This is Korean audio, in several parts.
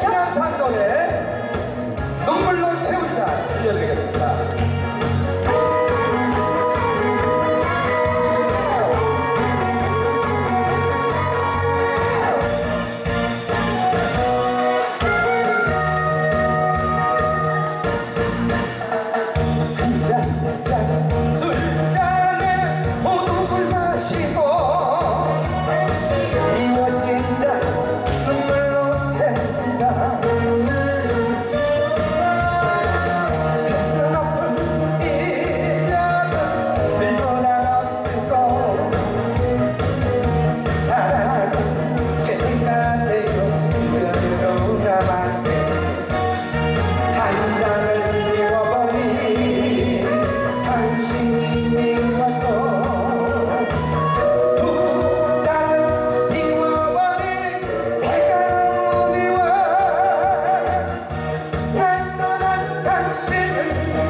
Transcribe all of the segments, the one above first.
시간 산동에 never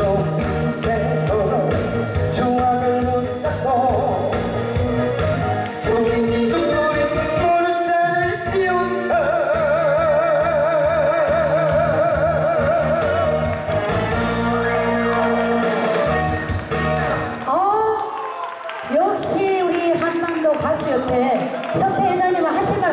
어? 역시 우리 한반도 가수협회 협회 회장님은 하실 말